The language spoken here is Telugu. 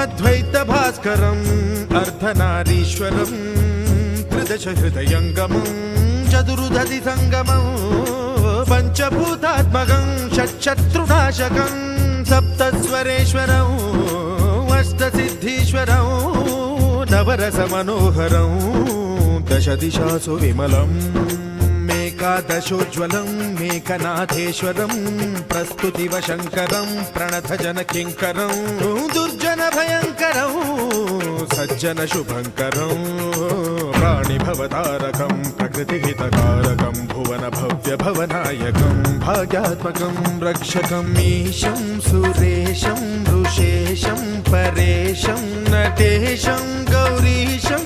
అద్వైత భాస్కరం అర్ధనారీశ్వరం త్రిదశ హృదయంగమం చతురుదతి సంగమం పంచభూతాత్మకం షట్శత్రునాశకం సప్తస్వరేశ్వరం అష్టసిద్ధీశ్వరం నవరస మనోహరం దశ దిశాసు విమలం మేకాదశోజ్వలం మేకనాథేశ్వరం ప్రస్తుతివ సజ్జన శుభంకరం. ప్రాణిభవతారకం ప్రకృతి హితకారకం భువన భవ్య భవనాయకం భాగ్యాత్మకం రక్షకం ఈశం సురేశం ఋషేశం పరేశం నటేశం గౌరీశం